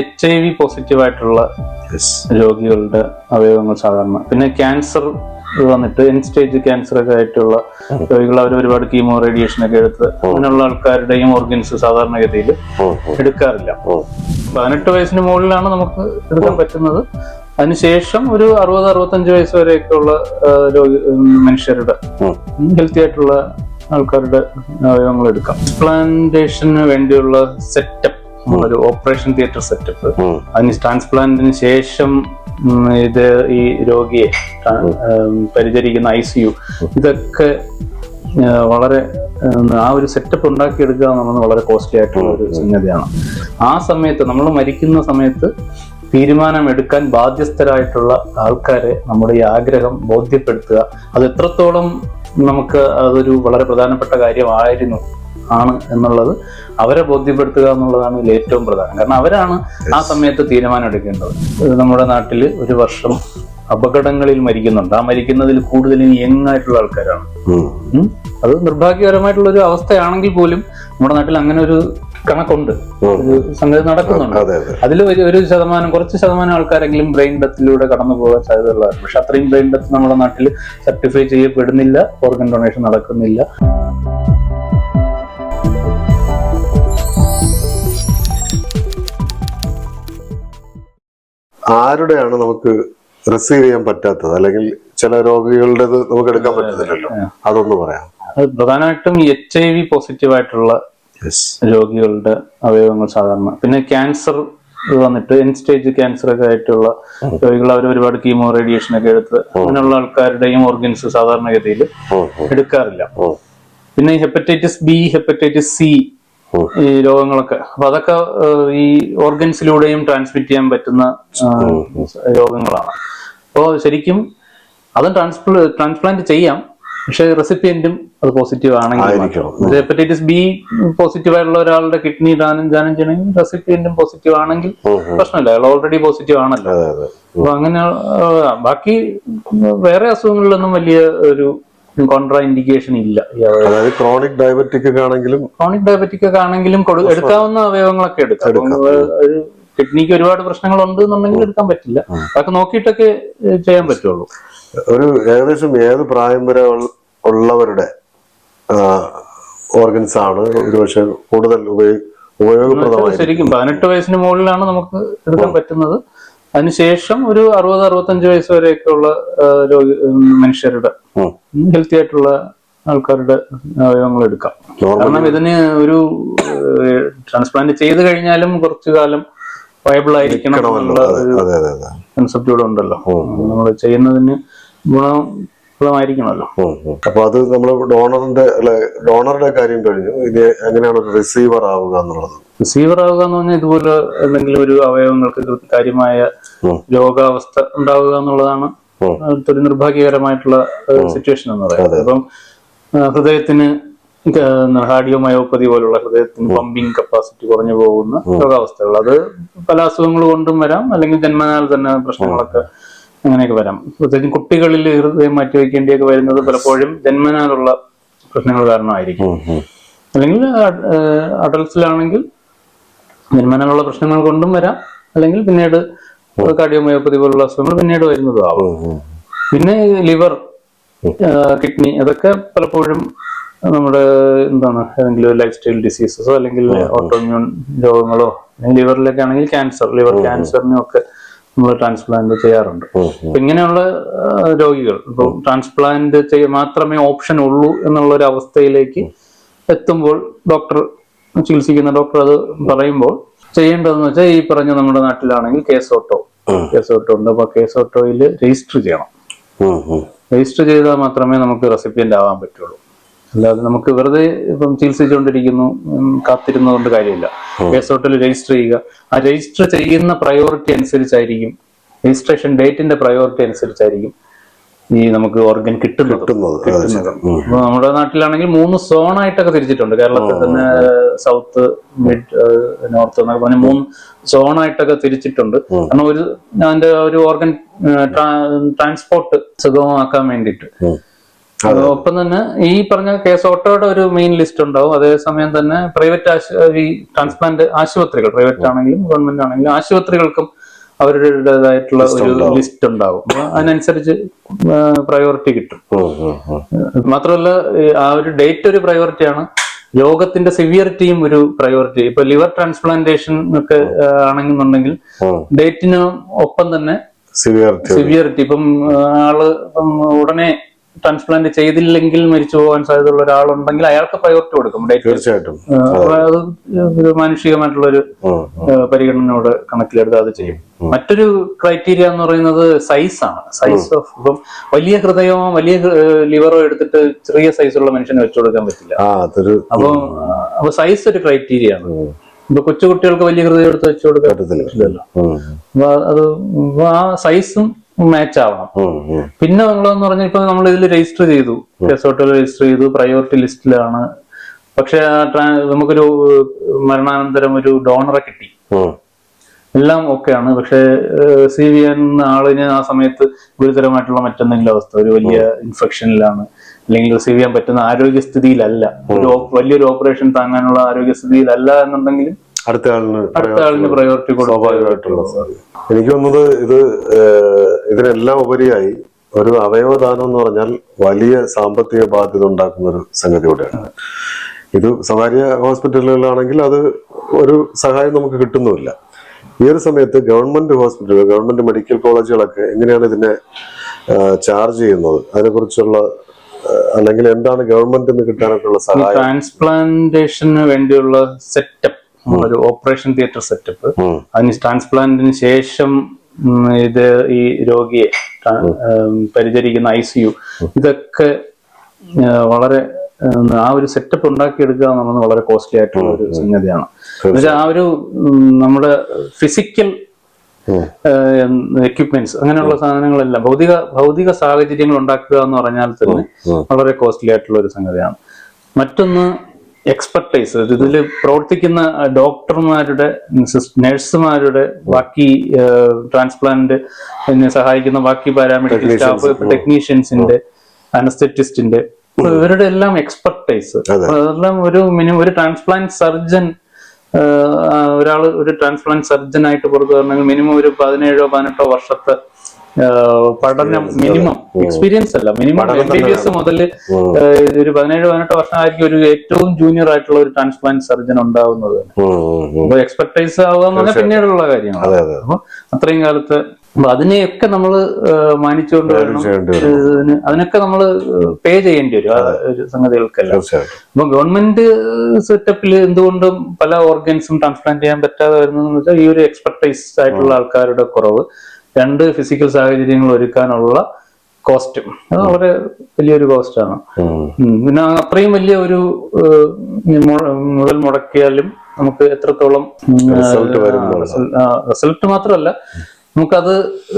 H I V positive ആയിട്ടുള്ള രോഗികളുടെ അവയവങ്ങൾ സാധാരണ. പിന്നെ ക്യാൻസർ വന്നിട്ട് എൻ സ്റ്റേജ് ക്യാൻസർ ഒക്കെ ആയിട്ടുള്ള രോഗികൾ അവർ ഒരുപാട് കീമോ റേഡിയേഷൻ ഒക്കെ എടുത്ത് അങ്ങനെയുള്ള ആൾക്കാരുടെയും ഓർഗൻസ് സാധാരണഗതിയിൽ എടുക്കാറില്ല. പതിനെട്ട് വയസ്സിന് മുകളിലാണ് നമുക്ക് എടുക്കാൻ പറ്റുന്നത്. അതിനുശേഷം ഒരു അറുപത് അറുപത്തഞ്ച് വയസ്സ് വരെയൊക്കെ ഉള്ള രോഗി മനുഷ്യരുടെ ഹെൽത്തി ആയിട്ടുള്ള ആൾക്കാരുടെ അവയവങ്ങൾ എടുക്കാം. ട്രാൻസ്പ്ലാന്റേഷന് വേണ്ടിയുള്ള സെറ്റപ്പ് ഒരു ഓപ്പറേഷൻ തിയേറ്റർ സെറ്റപ്പ്. അതിന് ട്രാൻസ്പ്ലാന്റിന് ശേഷം ഇത് ഈ രോഗിയെ പരിചരിക്കുന്ന ഐ സി യു ഇതൊക്കെ വളരെ ആ ഒരു സെറ്റപ്പ് ഉണ്ടാക്കിയെടുക്കുക എന്നുള്ളത് വളരെ കോസ്റ്റ്ലി ആയിട്ടുള്ള ഒരു സംഗതിയാണ്. ആ സമയത്ത് നമ്മൾ മരിക്കുന്ന സമയത്ത് തീരുമാനം എടുക്കാൻ ബാധ്യസ്ഥരായിട്ടുള്ള ആൾക്കാരെ നമ്മുടെ ഈ ആഗ്രഹം ബോധ്യപ്പെടുത്തുക. അത് എത്രത്തോളം നമുക്ക് അതൊരു വളരെ പ്രധാനപ്പെട്ട കാര്യമായിരുന്നു. ആണ് എന്നുള്ളത് അവരെ ബോധ്യപ്പെടുത്തുക എന്നുള്ളതാണ് ഇതിൽ ഏറ്റവും പ്രധാനം. കാരണം അവരാണ് ആ സമയത്ത് തീരുമാനം എടുക്കേണ്ടത്. നമ്മുടെ നാട്ടിൽ ഒരു വർഷം അപകടങ്ങളിൽ മരിക്കുന്നുണ്ട്. ആ മരിക്കുന്നതിൽ കൂടുതലും യങ് ആയിട്ടുള്ള ആൾക്കാരാണ്. അത് നിർഭാഗ്യകരമായിട്ടുള്ള ഒരു അവസ്ഥയാണെങ്കിൽ പോലും നമ്മുടെ നാട്ടിൽ അങ്ങനെ ഒരു കണക്കുണ്ട്. സംഗതി നടക്കുന്നുണ്ട്. അതെ അതെ. അതിൽ ഒരു ഒരു ശതമാനം കുറച്ച് ശതമാനം ആൾക്കാരെങ്കിലും ബ്രെയിൻ ഡെത്തിലൂടെ കടന്നു പോകാൻ സാധ്യതയുള്ളതാണ്. പക്ഷെ അത്രയും ബ്രെയിൻ ഡെത്ത് നമ്മുടെ നാട്ടിൽ സർട്ടിഫൈ ചെയ്യപ്പെടുന്നില്ല. ഓർഗൻ ഡൊണേഷൻ നടക്കുന്നില്ല. ആരുടെയാണ് നമുക്ക് റിസീവ് ചെയ്യാൻ പറ്റാത്തത്? അല്ലെങ്കിൽ ചില രോഗികളുടെ നമുക്ക് എടുക്കാൻ പറ്റത്തില്ലല്ലോ. അതൊന്ന് പറയാം പ്രധാനമായിട്ടും എച്ച് ഐ വി പോസിറ്റീവ് ആയിട്ടുള്ള രോഗികളുടെ അവയവങ്ങൾ സാധാരണ. പിന്നെ ക്യാൻസർ വന്നിട്ട് എൻ സ്റ്റേജ് ക്യാൻസർ ഒക്കെ ആയിട്ടുള്ള രോഗികൾ അവർ ഒരുപാട് കീമോ റേഡിയേഷൻ ഒക്കെ എടുത്ത് അങ്ങനെയുള്ള ആൾക്കാരുടെയും ഓർഗൻസ് സാധാരണഗതിയിൽ എടുക്കാറില്ല. പിന്നെ ഹെപ്പറ്റൈറ്റിസ് ബി ഹെപ്പറ്റൈറ്റിസ് സി. ഈ രോഗങ്ങളൊക്കെ. അപ്പൊ അതൊക്കെ ഈ ഓർഗൻസിലൂടെയും ട്രാൻസ്മിറ്റ് ചെയ്യാൻ പറ്റുന്ന രോഗങ്ങളാണ്. അപ്പോൾ ശരിക്കും അതും ട്രാൻസ്പ്ല ട്രാൻസ്പ്ലാന്റ് ചെയ്യാം. പക്ഷെ റെസിപ്പിയന്റും അത് പോസിറ്റീവ് ആണെങ്കിൽ. ഹെപ്പറ്റൈറ്റിസ് ബി പോസിറ്റീവ് ആയിട്ടുള്ള ഒരാളുടെ കിഡ്നി ദാനം ദാനം ചെയ്യണമെങ്കിൽ റെസിപ്പിയന്റും പോസിറ്റീവ് ആണെങ്കിൽ പ്രശ്നമില്ല. അയാൾ ഓൾറെഡി പോസിറ്റീവ് ആണല്ലോ. അപ്പൊ അങ്ങനെ ബാക്കി വേറെ അസുഖങ്ങളിലൊന്നും വലിയ ഒരു കോൺട്രാ ഇൻഡിക്കേഷൻ ഇല്ല അതായത് ക്രോണിക് ഡയബറ്റിക് ആണെങ്കിലും ക്രോണിക് ഡയബറ്റിക് ഒക്കെ ആണെങ്കിലും എടുക്കാവുന്ന അവയവങ്ങളൊക്കെ എടുക്കാം. ഒരു കിഡ്നിക്ക് ഒരുപാട് പ്രശ്നങ്ങൾ ഉണ്ട് എന്നുണ്ടെങ്കിൽ എടുക്കാൻ പറ്റില്ല. അതൊക്കെ നോക്കിയിട്ടൊക്കെ ചെയ്യാൻ പറ്റുള്ളൂ. ഒരു ഏകദേശം ഏത് പ്രായം വരെ ഉള്ളവരുടെ ഓർഗൻസ് ആണ് ഒരുപക്ഷെ കൂടുതൽ ഉപയോഗ ഉപയോഗപ്രദമായി ശരിക്കും പതിനെട്ട് വയസ്സിന് മുകളിലാണ് നമുക്ക് എടുക്കാൻ പറ്റുന്നത്. അതിനുശേഷം ഒരു അറുപത് അറുപത്തഞ്ച് വയസ്സ് വരെയൊക്കെ ഉള്ള രോഗി മനുഷ്യരുടെ ഹെൽത്തി ആയിട്ടുള്ള ആൾക്കാരുടെ അവയവങ്ങൾ എടുക്കാം. കാരണം ഇതിന് ഒരു ട്രാൻസ്പ്ലാന്റ് ചെയ്ത് കഴിഞ്ഞാലും കുറച്ചു കാലം വയബിൾ ആയിരിക്കണം എന്നുള്ള ഒരു കൺസെപ്റ്റ് ഇവിടെ ഉണ്ടല്ലോ. നമ്മൾ ചെയ്യുന്നതിന് ഉം. അപ്പൊ അത് നമ്മൾ ഡോണറിന്റെ അല്ലെ ഡോണറുടെ കാര്യം കഴിഞ്ഞു. ഇത് എങ്ങനെയാണ് റിസീവർ ആവുക എന്നുള്ളത്? റിസീവർ ആവുക എന്ന് പറഞ്ഞാൽ ഇതുപോലെ എന്തെങ്കിലും ഒരു അവയവങ്ങൾക്ക് കാര്യമായ രോഗാവസ്ഥ ഉണ്ടാവുക എന്നുള്ളതാണ് ഒരു നിർഭാഗ്യകരമായിട്ടുള്ള സിറ്റുവേഷൻ എന്ന് പറയുന്നത്. അപ്പം ഹൃദയത്തിന് ഹൃദയത്തിന് ഹാർഡിയോമയോപ്പതി പോലുള്ള ഹൃദയത്തിന് പമ്പിങ് കപ്പാസിറ്റി കുറഞ്ഞു പോകുന്ന രോഗാവസ്ഥകൾ. അത് പല അസുഖങ്ങൾ കൊണ്ടും വരാം അല്ലെങ്കിൽ ജന്മനാൽ തന്നെ പ്രശ്നങ്ങളൊക്കെ അങ്ങനെയൊക്കെ വരാം. പ്രത്യേകിച്ചും കുട്ടികളിൽ ഹൃദയം മാറ്റി വയ്ക്കേണ്ടിയൊക്കെ വരുന്നത് പലപ്പോഴും ജന്മനാലുള്ള പ്രശ്നങ്ങൾ കാരണമായിരിക്കും. അല്ലെങ്കിൽ അഡൽട്സിലാണെങ്കിൽ ജന്മനാലുള്ള പ്രശ്നങ്ങൾ കൊണ്ടും വരാം. അല്ലെങ്കിൽ പിന്നീട് കാർഡിയോമയോപ്പതി പോലുള്ള അസുഖങ്ങൾ പിന്നീട് വരുന്നതാവും. പിന്നെ ലിവർ കിഡ്നി അതൊക്കെ പലപ്പോഴും നമ്മുടെ എന്താണ് ഏതെങ്കിലും ലൈഫ് സ്റ്റൈൽ ഡിസീസസോ അല്ലെങ്കിൽ ഓട്ടോമ്യൂൺ രോഗങ്ങളോ ലിവറിലൊക്കെ ആണെങ്കിൽ ക്യാൻസർ ലിവർ ക്യാൻസറിനും ഒക്കെ നമ്മൾ ട്രാൻസ്പ്ലാന്റ് ചെയ്യാറുണ്ട്. അപ്പൊ ഇങ്ങനെയുള്ള രോഗികൾ ഇപ്പൊ ട്രാൻസ്പ്ലാന്റ് ചെയ്യ മാത്രമേ ഓപ്ഷൻ ഉള്ളൂ എന്നുള്ള ഒരു അവസ്ഥയിലേക്ക് എത്തുമ്പോൾ ഡോക്ടർ ചികിത്സിക്കുന്ന ഡോക്ടർ അത് പറയുമ്പോൾ ചെയ്യേണ്ടതെന്ന് വെച്ചാൽ ഈ പറഞ്ഞ നമ്മുടെ നാട്ടിലാണെങ്കിൽ കേസ് ഓട്ടോ. കേസ് ഓട്ടോ ഉണ്ട് അപ്പൊ കേസ് ഓട്ടോയിൽ രജിസ്റ്റർ ചെയ്യണം. രജിസ്റ്റർ ചെയ്താൽ മാത്രമേ നമുക്ക് റെസിപ്പിയന്റ് ആവാൻ പറ്റുള്ളൂ. അല്ലാതെ നമുക്ക് വെറുതെ ഇപ്പം ചികിത്സിച്ചുകൊണ്ടിരിക്കുന്നു കാത്തിരുന്നതുകൊണ്ട് കാര്യമില്ല. കേസ് ഓട്ടോയിൽ രജിസ്റ്റർ ചെയ്യുക. ആ രജിസ്റ്റർ ചെയ്യുന്ന പ്രയോറിറ്റി അനുസരിച്ചായിരിക്കും. രജിസ്ട്രേഷൻ ഡേറ്റിന്റെ പ്രയോറിറ്റി അനുസരിച്ചായിരിക്കും. ഈ നമുക്ക് ഓർഗൻ കിട്ടുന്നത്. കിട്ടുന്നത്. നമ്മുടെ നാട്ടിലാണെങ്കിൽ മൂന്ന് സോൺ ആയിട്ടൊക്കെ തിരിച്ചിട്ടുണ്ട്. കേരളത്തിൽ തന്നെ സൗത്ത് മിഡ് നോർത്ത് എന്നൊക്കെ പറഞ്ഞ മൂന്ന് സോൺ ആയിട്ടൊക്കെ തിരിച്ചിട്ടുണ്ട്. കാരണം ഒരു അതിന്റെ ഒരു ഓർഗൻ ട്രാൻസ്പോർട്ട് സുഗമമാക്കാൻ വേണ്ടിയിട്ട്. ഒപ്പം തന്നെ ഈ പറഞ്ഞ കേസ് ഓട്ടോയുടെ ഒരു മെയിൻ ലിസ്റ്റ് ഉണ്ടാവും. അതേസമയം തന്നെ പ്രൈവറ്റ് ഈ ട്രാൻസ്പ്ലാന്റ് ആശുപത്രികൾ പ്രൈവറ്റ് ആണെങ്കിലും ഗവൺമെന്റ് ആണെങ്കിലും ആശുപത്രികൾക്കും അവരുടേതായിട്ടുള്ള ഒരു ലിസ്റ്റ് ഉണ്ടാവും. അതിനനുസരിച്ച് പ്രയോറിറ്റി കിട്ടും. മാത്രമല്ല ആ ഒരു ഡേറ്റ് ഒരു പ്രയോറിറ്റിയാണ് രോഗത്തിന്റെ സിവിയറിറ്റിയും ഒരു പ്രയോറിറ്റി ഇപ്പൊ ലിവർ ട്രാൻസ്പ്ലാന്റേഷൻ ഒക്കെ ആണെന്നുണ്ടെങ്കിൽ ഡേറ്റിന് ഒപ്പം തന്നെ സിവിയറിറ്റി സിവിയറിറ്റി ഇപ്പം ആൾ ഉടനെ ട്രാൻസ്പ്ലാന്റ് ചെയ്തില്ലെങ്കിൽ മരിച്ചു പോകാൻ സാധ്യതയുള്ള ഒരാളുണ്ടെങ്കിൽ അയാൾക്ക് പ്രയോറിറ്റി കൊടുക്കും. തീർച്ചയായിട്ടും. അത് മാനുഷികമായിട്ടുള്ള ഒരു പരിഗണനയോട് കണക്കിലെടുത്ത് അത് ചെയ്യും. മറ്റൊരു ക്രൈറ്റീരിയ എന്ന് പറയുന്നത് സൈസ് ആണ്. സൈസ് ഓഫ് ഇപ്പം വലിയ ഹൃദയമോ വലിയ ലിവറോ എടുത്തിട്ട് ചെറിയ സൈസുള്ള മനുഷ്യന് വെച്ചു കൊടുക്കാൻ പറ്റില്ല. അപ്പൊ അപ്പൊ സൈസ് ഒരു ക്രൈറ്റീരിയ ആണ്. ഇപ്പൊ കൊച്ചുകുട്ടികൾക്ക് വലിയ ഹൃദയം എടുത്ത് വെച്ചു കൊടുക്കാൻ പറ്റത്തില്ല. അത് ആ സൈസും മാച്ച് ആവണം. പിന്നെ ഉള്ളതെന്ന് പറഞ്ഞാൽ ഇപ്പൊ നമ്മൾ ഇതിൽ രജിസ്റ്റർ ചെയ്തു. കേസോട്ടിൽ രജിസ്റ്റർ ചെയ്തു. പ്രയോറിറ്റി ലിസ്റ്റിലാണ് പക്ഷെ നമുക്കൊരു മരണാനന്തരം ഒരു ഡോണറെ കിട്ടി. എല്ലാം ഓക്കെയാണ് പക്ഷെ സി വി എന്ന ആളിന് ആ സമയത്ത് ഗുരുതരമായിട്ടുള്ള മറ്റെന്തെങ്കിലും അവസ്ഥ ഒരു വലിയ ഇൻഫെക്ഷനിലാണ് അല്ലെങ്കിൽ റിസീവ് ചെയ്യാൻ പറ്റുന്ന ആരോഗ്യസ്ഥിതിയിലല്ല. ഒരു വലിയൊരു ഓപ്പറേഷൻ താങ്ങാനുള്ള ആരോഗ്യസ്ഥിതിയിലല്ല എന്നുണ്ടെങ്കിലും അടുത്ത ആളിന് അടുത്ത ആളിന് പ്രയോറിറ്റി സ്വാഭാവികമായിട്ടുള്ള എനിക്ക് തോന്നുന്നത് ഇത് ഇതിനെല്ലാം ഉപരിയായി ഒരു അവയവദാനം എന്ന് പറഞ്ഞാൽ വലിയ സാമ്പത്തിക ബാധ്യത ഉണ്ടാക്കുന്ന ഒരു സംഗതി കൂടെയാണ്. ഇത് സ്വകാര്യ ഹോസ്പിറ്റലുകളിലാണെങ്കിൽ അത് ഒരു സഹായം നമുക്ക് കിട്ടുന്നുമില്ല. ഈ ഒരു സമയത്ത് ഗവൺമെന്റ് ഹോസ്പിറ്റലുകൾ ഗവൺമെന്റ് മെഡിക്കൽ കോളേജുകളൊക്കെ എങ്ങനെയാണ് ഇതിനെ ചാർജ് ചെയ്യുന്നത്? അതിനെക്കുറിച്ചുള്ള കുറിച്ചുള്ള അല്ലെങ്കിൽ എന്താണ് ഗവൺമെന്റ് കിട്ടാനൊക്കെയുള്ള സഹായം? ട്രാൻസ്പ്ലാന്റേഷന് വേണ്ടിയുള്ള സെറ്റപ്പ്. ഒരു ഓപ്പറേഷൻ തിയേറ്റർ സെറ്റപ്പ്. അതിന് ട്രാൻസ്പ്ലാന്റിന് ശേഷം ഇത് ഈ രോഗിയെ പരിചരിക്കുന്ന ഐ സി യു ഇതൊക്കെ വളരെ ആ ഒരു സെറ്റപ്പ് ഉണ്ടാക്കിയെടുക്കുക എന്നുള്ളത് വളരെ കോസ്റ്റ്ലി ആയിട്ടുള്ള ഒരു സംഗതിയാണ്. എന്നുവെച്ചാൽ ആ ഒരു നമ്മുടെ ഫിസിക്കൽ. എക്യുപ്മെന്റ്സ് അങ്ങനെയുള്ള സാധനങ്ങളെല്ലാം ഭൗതിക ഭൗതിക സാഹചര്യങ്ങൾ ഉണ്ടാക്കുക എന്ന് പറഞ്ഞാൽ തന്നെ വളരെ കോസ്റ്റ്ലി ആയിട്ടുള്ള ഒരു സംഗതിയാണ്. മറ്റൊന്ന് എക്സ്പെർട്ടൈസ് ഇതിൽ പ്രവർത്തിക്കുന്ന ഡോക്ടർമാരുടെ നഴ്സുമാരുടെ ബാക്കി ട്രാൻസ്പ്ലാന്റ് സഹായിക്കുന്ന ബാക്കി പാരാമെഡിക്കൽ സ്റ്റാഫ് ടെക്നീഷ്യൻസിന്റെ അനസ്തെറ്റിസ്റ്റിന്റെ ഇവരുടെ എല്ലാം എക്സ്പെർട്ടൈസ് അതെ. അതെല്ലാം ഒരു മിനിമം ഒരു ട്രാൻസ്പ്ലാന്റ് സർജൻ ഒരാൾ ഒരു ട്രാൻസ്പ്ലാന്റ് സർജൻ ആയിട്ട് പുറത്തു വരണമെങ്കിൽ മിനിമം ഒരു പതിനേഴോ പതിനെട്ടോ വർഷത്തെ പഠനം മിനിമം എക്സ്പീരിയൻസ് അല്ല minimum M B B S മുതൽ ഒരു പതിനേഴ് പതിനെട്ട് വർഷമായിരിക്കും ഒരു ഏറ്റവും ജൂനിയർ ആയിട്ടുള്ള ഒരു ട്രാൻസ്പ്ലാന്റ് സർജൻ ഉണ്ടാവുന്നത്. അപ്പൊ എക്സ്പെർട്ടൈസ് ആവുക എന്ന് പറഞ്ഞാൽ പിന്നീടുള്ള കാര്യമാണ് അപ്പൊ അത്രയും കാലത്ത് അപ്പൊ അതിനെയൊക്കെ നമ്മൾ മാനിച്ചുകൊണ്ട് വേണം ചെയ്യേണ്ടി വരും. ഇതിന് അതിനൊക്കെ നമ്മൾ പേ ചെയ്യേണ്ടി വരും. ആ ഒരു സംഗതികൾക്കെല്ലാം. അപ്പൊ ഗവൺമെന്റ് സെറ്റപ്പിൽ എന്തുകൊണ്ടും പല ഓർഗൻസും ട്രാൻസ്പ്ലാന്റ് ചെയ്യാൻ പറ്റാതെ വരുന്നതെന്ന് വെച്ചാൽ ഈ ഒരു എക്സ്പെർട്ടൈസ് ആയിട്ടുള്ള ആൾക്കാരുടെ കുറവ്. രണ്ട് ഫിസിക്കൽ സാഹചര്യങ്ങൾ ഒരുക്കാനുള്ള കോസ്റ്റ് അത് വളരെ വലിയൊരു കോസ്റ്റാണ്. പിന്നെ അത്രയും വലിയ ഒരു മുതൽ മുടക്കിയാലും നമുക്ക് എത്രത്തോളം റിസൾട്ട് മാത്രമല്ല നമുക്കത്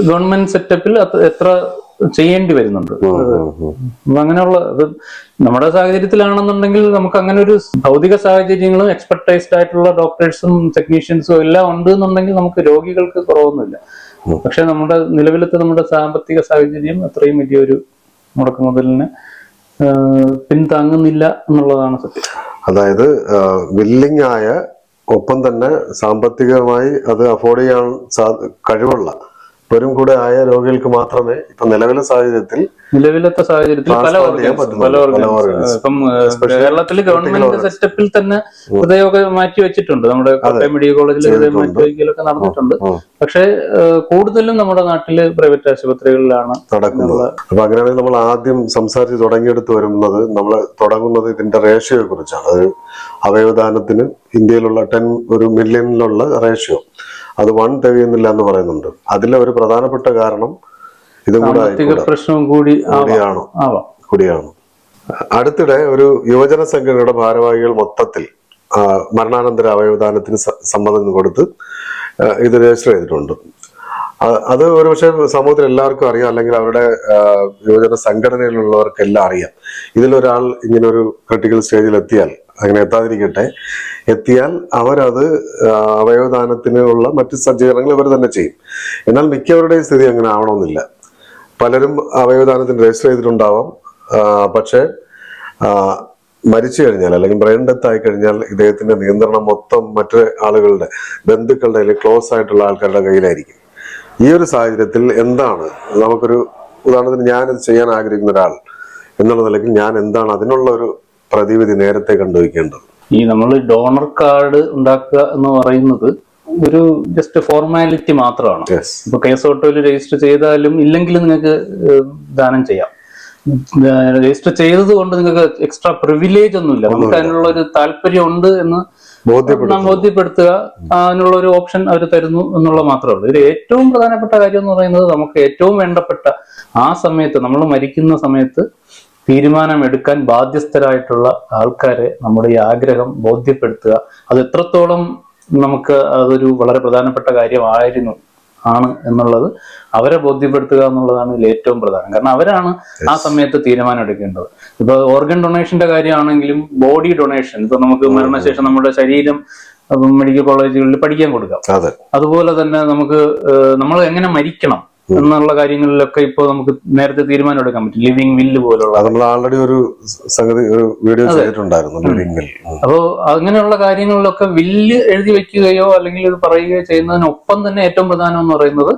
ഗവൺമെന്റ് സെറ്റപ്പിൽ എത്ര ചെയ്യേണ്ടി വരുന്നുണ്ട്. അങ്ങനെയുള്ള അത് നമ്മുടെ സാഹചര്യത്തിലാണെന്നുണ്ടെങ്കിൽ നമുക്ക് അങ്ങനെ ഒരു ഭൗതിക സാഹചര്യങ്ങളും എക്സ്പെർട്ടൈസ്ഡ് ആയിട്ടുള്ള ഡോക്ടേഴ്സും ടെക്നീഷ്യൻസും എല്ലാം ഉണ്ട് എന്നുണ്ടെങ്കിൽ നമുക്ക് രോഗികൾക്ക് കുറവൊന്നുമില്ല. പക്ഷെ നമ്മുടെ നിലവിലത്തെ നമ്മുടെ സാമ്പത്തിക സാഹചര്യം അത്രയും വലിയൊരു മുടക്കുമുതലിന് മുതലിന് പിന്താങ്ങുന്നില്ല എന്നുള്ളതാണ് സത്യം. അതായത് വില്ലിംഗ് ആയ ഒപ്പം തന്നെ സാമ്പത്തികമായി അത് അഫോർഡ് ചെയ്യാൻ കഴിവുള്ള വരും കൂടെ ആയ രോഗികൾക്ക് മാത്രമേ ഇപ്പൊ നിലവിലെ സാഹചര്യത്തിൽ നിലവിലത്തെ സാഹചര്യത്തിൽ പല. ഇപ്പം കേരളത്തിൽ ഗവൺമെന്റ് സെറ്റപ്പിൽ തന്നെ ഹൃദയമൊക്കെ മാറ്റി വെച്ചിട്ടുണ്ട്. നമ്മുടെ കോട്ടയം മെഡിക്കൽ കോളേജിൽ ഹൃദയം മാറ്റി വയ്ക്കലൊക്കെ നടന്നിട്ടുണ്ട്. പക്ഷെ കൂടുതലും നമ്മുടെ നാട്ടിൽ പ്രൈവറ്റ് ആശുപത്രികളിലാണ് നടക്കുന്നത്. അപ്പൊ അങ്ങനെയാണെങ്കിൽ നമ്മൾ ആദ്യം സംസാരിച്ച് തുടങ്ങിയെടുത്ത് വരുന്നത് നമ്മൾ തുടങ്ങുന്നത് ഇതിന്റെ റേഷ്യോയെ കുറിച്ചാണ്. അത് അവയവദാനത്തിന് ഇന്ത്യയിലുള്ള ടെൻ ഒരു മില്യണിലുള്ള റേഷ്യോ. അത് വൺ തികയുന്നില്ല എന്ന് പറയുന്നുണ്ട്. അതിലെ ഒരു പ്രധാനപ്പെട്ട കാരണം ഇതും കൂടെ. പ്രശ്നവും കൂടി കൂടിയാണ്? കൂടിയാണ്? അടുത്തിടെ ഒരു യുവജന സംഘടനയുടെ ഭാരവാഹികൾ മൊത്തത്തിൽ മരണാനന്തര അവയവദാനത്തിന് സമ്മതം കൊടുത്ത് ഇത് രജിസ്റ്റർ ചെയ്തിട്ടുണ്ട്. അത് ഒരുപക്ഷെ സമൂഹത്തിൽ എല്ലാവർക്കും അറിയാം അല്ലെങ്കിൽ അവരുടെ യുവജന സംഘടനയിലുള്ളവർക്കെല്ലാം അറിയാം. ഇതിലൊരാൾ ഇങ്ങനെ ഒരു ക്രിട്ടിക്കൽ സ്റ്റേജിൽ എത്തിയാൽ അങ്ങനെ എത്താതിരിക്കട്ടെ. എത്തിയാൽ അവരത് അവയവദാനത്തിനുള്ള മറ്റ് സജ്ജീകരണങ്ങൾ ഇവർ തന്നെ ചെയ്യും. എന്നാൽ മിക്കവരുടെയും സ്ഥിതി അങ്ങനെ ആവണമെന്നില്ല. പലരും അവയവദാനത്തിന് രജിസ്റ്റർ ചെയ്തിട്ടുണ്ടാവാം. പക്ഷേ മരിച്ചു കഴിഞ്ഞാൽ അല്ലെങ്കിൽ ബ്രെയിൻ ഡെത്ത് ആയി കഴിഞ്ഞാൽ ഇദ്ദേഹത്തിന്റെ നിയന്ത്രണം മൊത്തം മറ്റു ആളുകളുടെ ബന്ധുക്കളുടെ അല്ലെങ്കിൽ ക്ലോസ് ആയിട്ടുള്ള ആൾക്കാരുടെ കയ്യിലായിരിക്കും. ഈ ഒരു സാഹചര്യത്തിൽ എന്താണ്? നമുക്കൊരു ഉദാഹരണത്തിന് ഞാനിത് ചെയ്യാൻ ആഗ്രഹിക്കുന്ന ഒരാൾ എന്നുള്ള നിലയ്ക്ക് ഞാൻ എന്താണ് അതിനുള്ള ഒരു പ്രതിവിധി നേരത്തെ കണ്ടുവയ്ക്കേണ്ടത്. ഈ നമ്മൾ ഡോണർ കാർഡ് ഉണ്ടാക്കുക എന്ന് പറയുന്നത് ഒരു ജസ്റ്റ് ഫോർമാലിറ്റി മാത്രമാണ്. ഇപ്പൊ കേസ് ഓട്ടോയിൽ രജിസ്റ്റർ ചെയ്താലും ഇല്ലെങ്കിലും നിങ്ങൾക്ക് ദാനം ചെയ്യാം. രജിസ്റ്റർ ചെയ്തത് കൊണ്ട് നിങ്ങൾക്ക് എക്സ്ട്രാ പ്രിവിലേജ് ഒന്നുമില്ല. നമുക്ക് അതിനുള്ള ഒരു താല്പര്യം ഉണ്ട് എന്ന് നാം ബോധ്യപ്പെടുത്തുക അതിനുള്ള ഒരു ഓപ്ഷൻ അവർ തരുന്നു എന്നുള്ള മാത്രമേ ഉള്ളൂ. ഇതിൽ ഏറ്റവും പ്രധാനപ്പെട്ട കാര്യം എന്ന് പറയുന്നത് നമുക്ക് ഏറ്റവും വേണ്ടപ്പെട്ട ആ സമയത്ത് നമ്മൾ മരിക്കുന്ന സമയത്ത് തീരുമാനമെടുക്കാൻ ബാധ്യസ്ഥരായിട്ടുള്ള ആൾക്കാരെ നമ്മുടെ ഈ ആഗ്രഹം ബോധ്യപ്പെടുത്തുക. അത് എത്രത്തോളം നമുക്ക് അതൊരു വളരെ പ്രധാനപ്പെട്ട കാര്യമായിരുന്നു ആണ് എന്നുള്ളത് അവരെ ബോധ്യപ്പെടുത്തുക എന്നുള്ളതാണ് ഇതിൽ ഏറ്റവും പ്രധാനം. കാരണം അവരാണ് ആ സമയത്ത് തീരുമാനം എടുക്കേണ്ടത് ഇപ്പൊ ഓർഗൻ ഡൊണേഷന്റെ കാര്യമാണെങ്കിലും ബോഡി ഡൊണേഷൻ ഇപ്പൊ നമുക്ക് മരണശേഷം നമ്മുടെ ശരീരം മെഡിക്കൽ കോളേജുകളിൽ പഠിക്കാൻ കൊടുക്കാം. അതുപോലെ തന്നെ നമുക്ക് നമ്മൾ എങ്ങനെ മരിക്കണം? എന്നുള്ള കാര്യങ്ങളിലൊക്കെ ഇപ്പോൾ നമുക്ക് നേരത്തെ തീരുമാനം എടുക്കാൻ പറ്റും. ലിവിംഗ് വില്ല് പോലുള്ള നമ്മൾ ആൾറെഡി ഒരു സംഗതി ഒരു വീഡിയോ ചെയ്തിട്ടുണ്ടായിരുന്നു ലിവിങ്ങിൽ അപ്പോൾ അങ്ങനെയുള്ള കാര്യങ്ങളിലൊക്കെ വില്ല് എഴുതി വെക്കുകയോ അല്ലെങ്കിൽ ഇത് പറയുകയോ ചെയ്യുന്നതിനൊപ്പം തന്നെ ഏറ്റവും പ്രധാനം എന്ന് പറയുന്നത്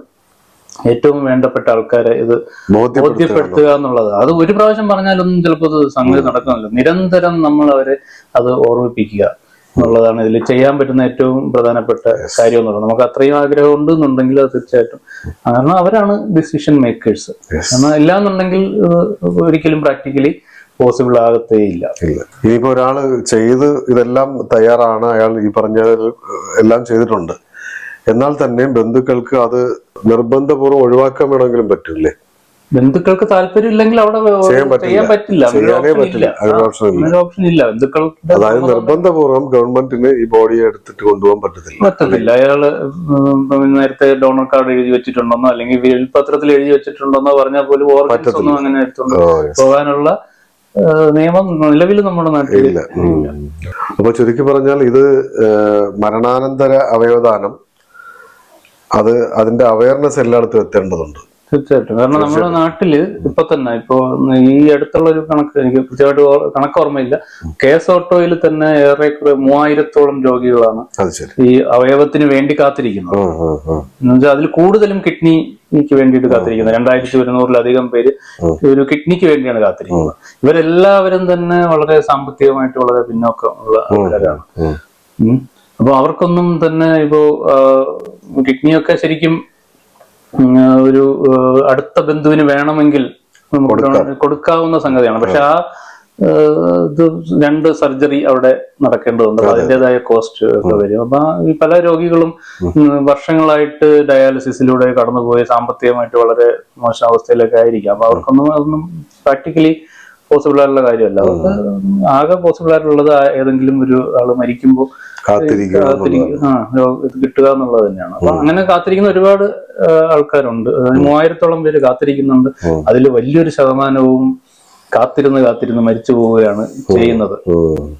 ഏറ്റവും വേണ്ടപ്പെട്ട ആൾക്കാരെ ഇത് ബോധ്യപ്പെടുത്തുക ബോധ്യപ്പെടുത്തുക എന്നുള്ളത്. അത് ഒരു പ്രാവശ്യം പറഞ്ഞാലൊന്നും ചിലപ്പോൾ അത് സംഗതി നടക്കുന്നില്ല. നിരന്തരം നമ്മൾ അവരെ അത് ഓർമ്മിപ്പിക്കുക. എന്നുള്ളതാണ് ഇതിൽ ചെയ്യാൻ പറ്റുന്ന ഏറ്റവും പ്രധാനപ്പെട്ട കാര്യം എന്നുള്ളത് നമുക്ക് അത്രയും ആഗ്രഹം ഉണ്ട് എന്നുണ്ടെങ്കിൽ അത് തീർച്ചയായിട്ടും. കാരണം അവരാണ് ഡിസിഷൻ മേക്കേഴ്സ് കാരണം എന്നാൽ ഇല്ല എന്നുണ്ടെങ്കിൽ ഒരിക്കലും പ്രാക്ടിക്കലി പോസിബിൾ ആകത്തേയില്ല ഇല്ല. ഇനിയിപ്പോ ഒരാൾ ചെയ്ത് ഇതെല്ലാം തയ്യാറാണ്. അയാൾ ഈ പറഞ്ഞ എല്ലാം ചെയ്തിട്ടുണ്ട്. എന്നാൽ തന്നെയും ബന്ധുക്കൾക്ക് അത് നിർബന്ധപൂർവം ഒഴിവാക്കാൻ വേണമെങ്കിലും പറ്റില്ലേ? ബന്ധുക്കൾക്ക് താല്പര്യം ഇല്ലെങ്കിൽ അവിടെ ചെയ്യാൻ പറ്റില്ല. ഓപ്ഷൻ ഇല്ല അതായത് നിർബന്ധപൂർവം ഗവൺമെന്റിന് ഈ ബോഡിയെ എടുത്തിട്ട് കൊണ്ടുപോകാൻ പറ്റത്തില്ല. പറ്റത്തില്ല. അയാൾ നേരത്തെ ഡോണർ കാർഡ് എഴുതി വെച്ചിട്ടുണ്ടെന്നോ അല്ലെങ്കിൽ വിൽപത്രത്തിൽ എഴുതി വെച്ചിട്ടുണ്ടെന്നോ പറഞ്ഞാൽ പോലും ഓർമ്മ ഒന്നും അങ്ങനെ എടുത്തുകൊണ്ട് പോകാനുള്ള നിയമം നിലവിൽ നമ്മുടെ നാട്ടിൽ ഇല്ല. അപ്പൊ ചുരുക്കി പറഞ്ഞാൽ ഇത് മരണാനന്തര അവയവദാനം അത് അതിന്റെ അവയർനെസ് എല്ലായിടത്തും എത്തേണ്ടതുണ്ട്. തീർച്ചയായിട്ടും. കാരണം നമ്മുടെ നാട്ടിൽ ഇപ്പൊ തന്നെ ഇപ്പൊ ഈ അടുത്തുള്ള ഒരു കണക്ക് എനിക്ക് കൃത്യമായിട്ട് കണക്ക് ഓർമ്മയില്ല. കേസ് ഓട്ടോയിൽ തന്നെ ഏറെക്കുറെ മൂവായിരത്തോളം രോഗികളാണ് ഈ അവയവത്തിന് വേണ്ടി കാത്തിരിക്കുന്നത്. എന്നുവെച്ചാൽ അതിൽ കൂടുതലും കിഡ്നിക്ക് വേണ്ടിയിട്ട് കാത്തിരിക്കുന്നത്. രണ്ടായിരത്തി ഒരുന്നൂറിലധികം പേര് ഒരു കിഡ്നിക്ക് വേണ്ടിയാണ് കാത്തിരിക്കുന്നത്. ഇവരെല്ലാവരും തന്നെ വളരെ സാമ്പത്തികമായിട്ട് വളരെ പിന്നോക്കം ഉള്ള ആൾക്കാരാണ്. അപ്പൊ അവർക്കൊന്നും തന്നെ ഇപ്പോ കിഡ്നിയൊക്കെ ശരിക്കും ഒരു അടുത്ത ബന്ധുവിന് വേണമെങ്കിൽ നമുക്ക് കൊടുക്കാവുന്ന സംഗതിയാണ്. പക്ഷെ ആ ഇത് രണ്ട് സർജറി അവിടെ നടക്കേണ്ടതുണ്ട്. അതിന്റെതായ കോസ്റ്റ് ഒക്കെ വരും. അപ്പൊ ഈ പല രോഗികളും വർഷങ്ങളായിട്ട് ഡയാലിസിസിലൂടെ കടന്നുപോയി സാമ്പത്തികമായിട്ട് വളരെ മോശം അവസ്ഥയിലൊക്കെ ആയിരിക്കാം. അപ്പൊ അവർക്കൊന്നും അതൊന്നും പ്രാക്ടിക്കലി പോസിബിൾ ആയിട്ടുള്ള കാര്യമല്ല അവർക്ക് ആകെ പോസിബിൾ ആയിട്ടുള്ളത് ഏതെങ്കിലും ഒരു ആൾ മരിക്കുമ്പോൾ കാത്തിരിക്കുക കിട്ടുക എന്നുള്ളത് തന്നെയാണ്. അപ്പൊ അങ്ങനെ കാത്തിരിക്കുന്ന ഒരുപാട് ആൾക്കാരുണ്ട്. മൂവായിരത്തോളം പേര് കാത്തിരിക്കുന്നുണ്ട്. അതിൽ വലിയൊരു ശതമാനവും കാത്തിരുന്ന് കാത്തിരുന്ന് മരിച്ചു പോവുകയാണ് ചെയ്യുന്നത്.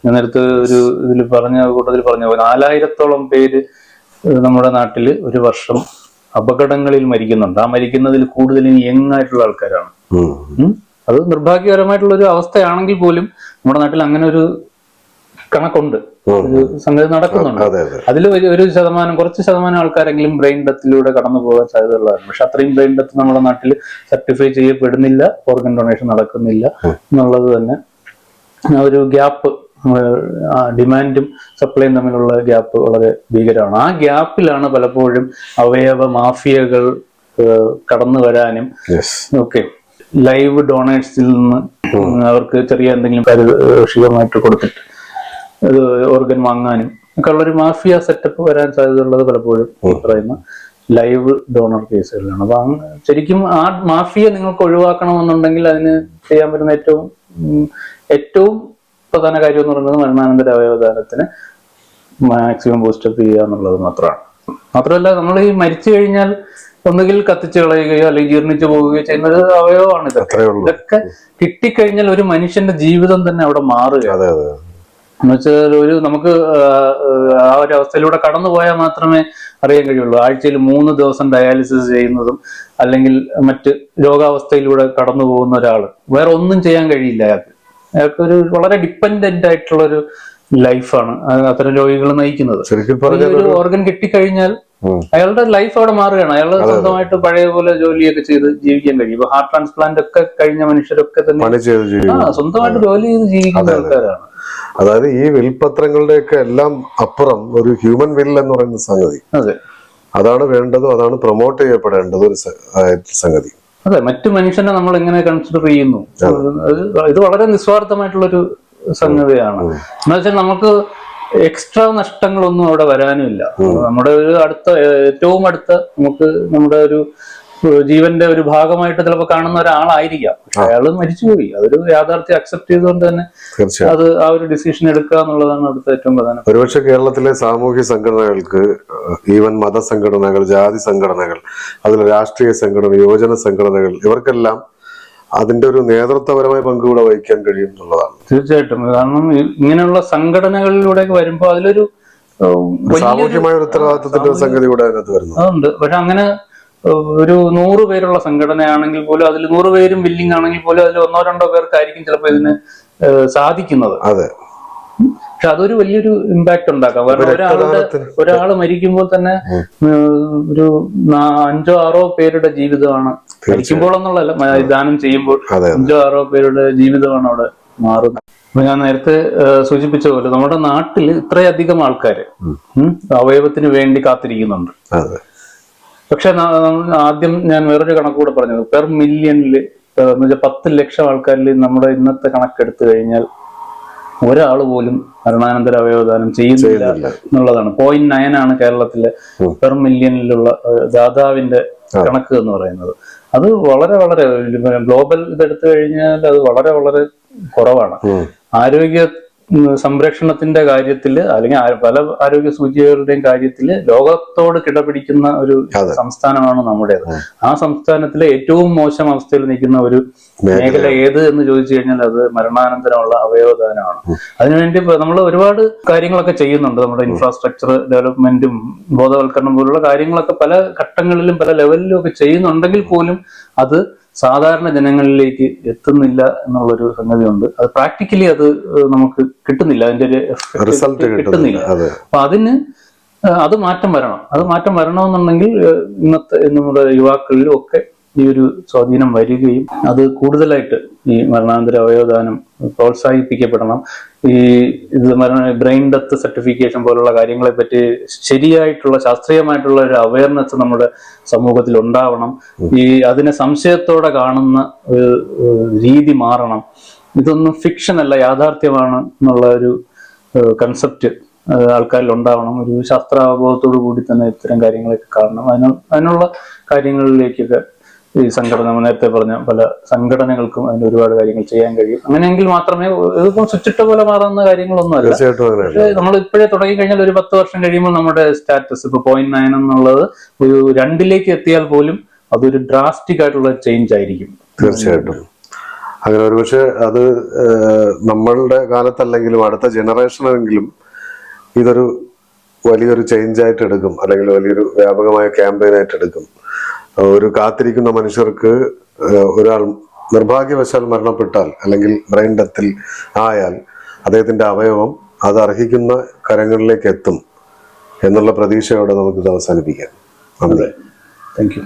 ഞാൻ നേരത്തെ ഒരു ഇതിൽ പറഞ്ഞ കൂട്ടത്തിൽ പറഞ്ഞ പോലെ നാലായിരത്തോളം പേര് നമ്മുടെ നാട്ടിൽ ഒരു വർഷം അപകടങ്ങളിൽ മരിക്കുന്നുണ്ട്. ആ മരിക്കുന്നതിൽ കൂടുതലും യങ് ആയിട്ടുള്ള ആൾക്കാരാണ്. അത് നിർഭാഗ്യകരമായിട്ടുള്ള ഒരു അവസ്ഥയാണെങ്കിൽ പോലും നമ്മുടെ നാട്ടിൽ അങ്ങനെ ഒരു കണക്കുണ്ട്. സംഗതി നടക്കുന്നുണ്ട്. അതെ അതെ. അതിൽ ഒരു ശതമാനം കുറച്ച് ശതമാനം ആൾക്കാരെങ്കിലും ബ്രെയിൻ ഡെത്തിലൂടെ കടന്നു പോകാൻ സാധ്യതയുള്ളതാണ്. പക്ഷെ അത്രയും ബ്രെയിൻ ഡെത്ത് നമ്മുടെ നാട്ടിൽ സർട്ടിഫൈ ചെയ്യപ്പെടുന്നില്ല ഓർഗൻ ഡൊണേഷൻ നടക്കുന്നില്ല എന്നുള്ളത് തന്നെ. ഒരു ഗ്യാപ്പ് ഡിമാൻഡും സപ്ലൈയും തമ്മിലുള്ള ഗ്യാപ്പ് വളരെ ഭീകരമാണ്. ആ ഗ്യാപ്പിലാണ് പലപ്പോഴും അവയവ മാഫിയകൾ കടന്നു വരാനും ഓക്കെ ലൈവ് ഡൊണേഴ്സിൽ നിന്ന് അവർക്ക് ചെറിയ എന്തെങ്കിലും പാരിതോഷികമായിട്ട് കൊടുത്തിട്ട് അത് ഓർഗൻ വാങ്ങാനും ഒക്കെ ഉള്ളൊരു മാഫിയ സെറ്റപ്പ് വരാൻ സാധ്യതയുള്ളത് പലപ്പോഴും ഈ പറയുന്ന ലൈവ് ഡോണർ കേസുകളിലാണ് അപ്പൊ ശരിക്കും ആ മാഫിയ നിങ്ങൾക്ക് ഒഴിവാക്കണമെന്നുണ്ടെങ്കിൽ അതിന് ചെയ്യാൻ പറ്റുന്ന ഏറ്റവും ഏറ്റവും പ്രധാന കാര്യം എന്ന് പറയുന്നത് മരണാനന്തര അവയവദാനത്തിന് മാക്സിമം ബൂസ്റ്റപ്പ് ചെയ്യുക എന്നുള്ളത് മാത്രമാണ്. മാത്രമല്ല നമ്മൾ ഈ മരിച്ചു കഴിഞ്ഞാൽ ഒന്നുകിൽ കത്തിച്ചു കളയുകയോ അല്ലെങ്കിൽ ജീർണിച്ചു പോവുകയോ ചെയ്യുന്ന ഒരു അവയവമാണ് ഇതൊക്കെ ഇതൊക്കെ കിട്ടിക്കഴിഞ്ഞാൽ ഒരു മനുഷ്യന്റെ ജീവിതം തന്നെ അവിടെ മാറുക അതെ അതെ എന്ന് വെച്ചാൽ ഒരു നമുക്ക് ആ, ഒരു അവസ്ഥയിലൂടെ കടന്നു പോയാൽ മാത്രമേ അറിയാൻ കഴിയുള്ളൂ. ആഴ്ചയിൽ മൂന്ന് ദിവസം ഡയാലിസിസ് ചെയ്യുന്നതും അല്ലെങ്കിൽ മറ്റ് രോഗാവസ്ഥയിലൂടെ കടന്നു പോകുന്ന ഒരാൾ വേറെ ഒന്നും ചെയ്യാൻ കഴിയില്ല അയാൾക്ക്. അയാൾക്ക് ഒരു വളരെ ഡിപ്പെൻഡന്റ് ആയിട്ടുള്ള ഒരു ലൈഫാണ് അത്തരം രോഗികൾ നയിക്കുന്നത്. ഒരു ഓർഗൻ കിട്ടിക്കഴിഞ്ഞാൽ. അയാളുടെ ലൈഫ് അവിടെ മാറുകയാണ്. അയാൾ സ്വന്തമായിട്ട് പഴയ പോലെ ജോലിയൊക്കെ ചെയ്ത് ജീവിക്കാൻ കഴിയും. ഇപ്പൊ ഹാർട്ട് ട്രാൻസ്പ്ലാന്റ് ഒക്കെ കഴിഞ്ഞ മനുഷ്യരൊക്കെ തന്നെ സ്വന്തമായിട്ട് ജോലി ചെയ്ത് ജീവിക്കുന്ന ആൾക്കാരാണ്. അതായത് ഈ വിൽപത്രങ്ങളുടെയൊക്കെ എല്ലാം അപ്പുറം ഒരു ഹ്യൂമൻ വിൽ എന്ന് പറയുന്ന സംഗതി. അതെ. അതാണ് വേണ്ടതും അതാണ് പ്രൊമോട്ട് ചെയ്യപ്പെടേണ്ടത് ഒരു സംഗതി. അതെ മറ്റു മനുഷ്യനെ നമ്മൾ എങ്ങനെ കൺസിഡർ ചെയ്യുന്നു ഇത് വളരെ നിസ്വാർത്ഥമായിട്ടുള്ളൊരു സംഗതിയാണ്. എന്ന് വെച്ചാൽ നമുക്ക് എക്സ്ട്രാ നഷ്ടങ്ങളൊന്നും അവിടെ വരാനുമില്ല. നമ്മുടെ ഒരു അടുത്ത ഏറ്റവും അടുത്ത നമുക്ക് നമ്മുടെ ഒരു ജീവന്റെ ഒരു ഭാഗമായിട്ട് ചിലപ്പോൾ കാണുന്ന ഒരാളായിരിക്കാം. അയാൾ മരിച്ചുപോയി. അതൊരു യാഥാർത്ഥ്യം അക്സെപ്റ്റ് ചെയ്തുകൊണ്ട് തന്നെ അത് ആ ഒരു ഡിസിഷൻ എടുക്കുക എന്നുള്ളതാണ് അടുത്ത ഏറ്റവും പ്രധാനം. ഒരുപക്ഷെ കേരളത്തിലെ സാമൂഹ്യ സംഘടനകൾക്ക് ഈവൻ മത സംഘടനകൾ ജാതി സംഘടനകൾ അതിൽ രാഷ്ട്രീയ സംഘടന യുവജന സംഘടനകൾ ഇവർക്കെല്ലാം അതിന്റെ ഒരു നേതൃത്വപരമായ പങ്ക് കൂടെ വഹിക്കാൻ കഴിയും എന്നുള്ളതാണ്. തീർച്ചയായിട്ടും. കാരണം ഇങ്ങനെയുള്ള സംഘടനകളിലൂടെ വരുമ്പോൾ അതിലൊരു സാമൂഹ്യമായ ഒരു ഉത്തരവാദിത്തത്തിന്റെ സംഗതി കൂടെ അതിനകത്ത് വരുന്നു. അതുണ്ട്. പക്ഷെ അങ്ങനെ ഒരു നൂറ് പേരുള്ള സംഘടനയാണെങ്കിൽ പോലും അതിൽ നൂറ് പേരും വില്ലിങ് ആണെങ്കിൽ പോലും അതിൽ ഒന്നോ രണ്ടോ പേർക്കായിരിക്കും ചിലപ്പോൾ ഇതിന് സാധിക്കുന്നത്. അതെ. പക്ഷെ അതൊരു വലിയൊരു ഇമ്പാക്ട് ഉണ്ടാക്കാം. കാരണം ഒരാളുടെ ഒരാൾ മരിക്കുമ്പോൾ തന്നെ ഒരു അഞ്ചോ ആറോ പേരുടെ ജീവിതമാണ്. മരിക്കുമ്പോൾ എന്നുള്ളതല്ല ദാനം ചെയ്യുമ്പോൾ അഞ്ചോ ആറോ പേരുടെ ജീവിതമാണ് അവിടെ മാറുന്നത്. അപ്പൊ ഞാൻ നേരത്തെ സൂചിപ്പിച്ച പോലെ നമ്മുടെ നാട്ടിൽ ഇത്രയധികം ആൾക്കാര് ഉം, അവയവത്തിന് വേണ്ടി കാത്തിരിക്കുന്നുണ്ട്. പക്ഷെ ആദ്യം ഞാൻ വേറൊരു കണക്കുകൂടെ പറഞ്ഞത്. പെർ മില്യണിൽ എന്ന് വെച്ചാൽ പത്ത് ലക്ഷം ആൾക്കാരിൽ നമ്മുടെ ഇന്നത്തെ കണക്കെടുത്തു കഴിഞ്ഞാൽ ഒരാൾ പോലും മരണാനന്തര അവയവദാനം ചെയ്യുന്നില്ല എന്നുള്ളതാണ്. പോയിന്റ് നയൻ ആണ് കേരളത്തിലെ പെർ മില്യണിലുള്ള ദാതാവിന്റെ കണക്ക് എന്ന് പറയുന്നത്. അത് വളരെ വളരെ ഗ്ലോബൽ ഇതെടുത്തു കഴിഞ്ഞാൽ അത് വളരെ വളരെ കുറവാണ്. ആരോഗ്യ സംരക്ഷണത്തിന്റെ കാര്യത്തിൽ അല്ലെങ്കിൽ പല ആരോഗ്യ സൂചികകളുടെയും കാര്യത്തിൽ ലോകത്തോട് കിടപിടിക്കുന്ന ഒരു. സംസ്ഥാനമാണ് നമ്മുടേത് ആ സംസ്ഥാനത്തിലെ ഏറ്റവും മോശം അവസ്ഥയിൽ നിൽക്കുന്ന ഒരു മേഖല. ഏത് എന്ന് ചോദിച്ചു കഴിഞ്ഞാൽ അത് മരണാനന്തരമുള്ള അവയവദാനമാണ്. അതിനുവേണ്ടി നമ്മൾ ഒരുപാട് കാര്യങ്ങളൊക്കെ ചെയ്യുന്നുണ്ട്. നമ്മുടെ ഇൻഫ്രാസ്ട്രക്ചർ ഡെവലപ്മെന്റും ബോധവൽക്കരണം പോലുള്ള കാര്യങ്ങളൊക്കെ പല ഘട്ടങ്ങളിലും പല ലെവലിലും ഒക്കെ ചെയ്യുന്നുണ്ടെങ്കിൽ പോലും അത് സാധാരണ ജനങ്ങളിലേക്ക് എത്തുന്നില്ല എന്നുള്ളൊരു സംഗതിയുണ്ട്. അത് പ്രാക്ടിക്കലി അത് നമുക്ക് കിട്ടുന്നില്ല. അതിന്റെ ഒരു റിസൾട്ട് കിട്ടുന്നില്ല. അപ്പൊ അതിന് അത് മാറ്റം വരണം. അത് മാറ്റം വരണമെന്നുണ്ടെങ്കിൽ ഇന്നത്തെ നമ്മുടെ യുവാക്കളിലും ഒക്കെ ഈ ഒരു സ്വാധീനം വരികയും അത് കൂടുതലായിട്ട് ഈ മരണാന്തര അവയവദാനം പ്രോത്സാഹിപ്പിക്കപ്പെടണം. ഈ ഇത് മരണ ബ്രെയിൻ ഡെത്ത് സർട്ടിഫിക്കേഷൻ പോലുള്ള കാര്യങ്ങളെ പറ്റി ശരിയായിട്ടുള്ള ശാസ്ത്രീയമായിട്ടുള്ള ഒരു അവയർനെസ് നമ്മുടെ സമൂഹത്തിൽ ഉണ്ടാവണം. ഈ അതിനെ സംശയത്തോടെ കാണുന്ന ഒരു രീതി മാറണം. ഇതൊന്നും ഫിക്ഷൻ അല്ല യാഥാർത്ഥ്യമാണ് എന്നുള്ള ഒരു കൺസെപ്റ്റ് ആൾക്കാരിൽ ഉണ്ടാവണം. ഒരു ശാസ്ത്രാവബോധത്തോടു കൂടി തന്നെ ഇത്തരം കാര്യങ്ങളൊക്കെ കാണണം. അതിന് അതിനുള്ള കാര്യങ്ങളിലേക്കൊക്കെ ഈ സംഘടന നമ്മൾ നേരത്തെ പറഞ്ഞ പല സംഘടനകൾക്കും അതിന് ഒരുപാട് കാര്യങ്ങൾ ചെയ്യാൻ കഴിയും. അങ്ങനെയെങ്കിൽ മാത്രമേ ഇതിപ്പം സ്വിച്ചിട്ട പോലെ മാറുന്ന കാര്യങ്ങളൊന്നും അല്ല. തീർച്ചയായിട്ടും നമ്മൾ ഇപ്പോഴേ തുടങ്ങി കഴിഞ്ഞാൽ ഒരു പത്ത് വർഷം കഴിയുമ്പോൾ നമ്മുടെ സ്റ്റാറ്റസ് ഇപ്പൊ പോയിന്റ് നയൻ എന്നുള്ളത് ഒരു രണ്ടിലേക്ക് എത്തിയാൽ പോലും അതൊരു ഡ്രാസ്റ്റിക് ആയിട്ടുള്ള ചേഞ്ച് ആയിരിക്കും. തീർച്ചയായിട്ടും. അങ്ങനെ ഒരുപക്ഷെ അത് നമ്മളുടെ കാലത്തല്ലെങ്കിലും അടുത്ത ജനറേഷനെങ്കിലും ഇതൊരു വലിയൊരു ചേഞ്ച് ആയിട്ട് എടുക്കും. അല്ലെങ്കിൽ വലിയൊരു വ്യാപകമായ ക്യാമ്പയിൻ ആയിട്ട് എടുക്കും. ഒരു കാത്തിരിക്കുന്ന മനുഷ്യർക്ക് ഒരാൾ നിർഭാഗ്യവശാൽ മരണപ്പെട്ടാൽ അല്ലെങ്കിൽ ബ്രെയിൻ ഡെത്തിൽ ആയാൽ അദ്ദേഹത്തിന്റെ അവയവം അത് അർഹിക്കുന്ന കരങ്ങളിലേക്ക് എത്തും എന്നുള്ള പ്രതീക്ഷയോടെ നമുക്കിത് അവസാനിപ്പിക്കാം. നന്ദി. Thank you.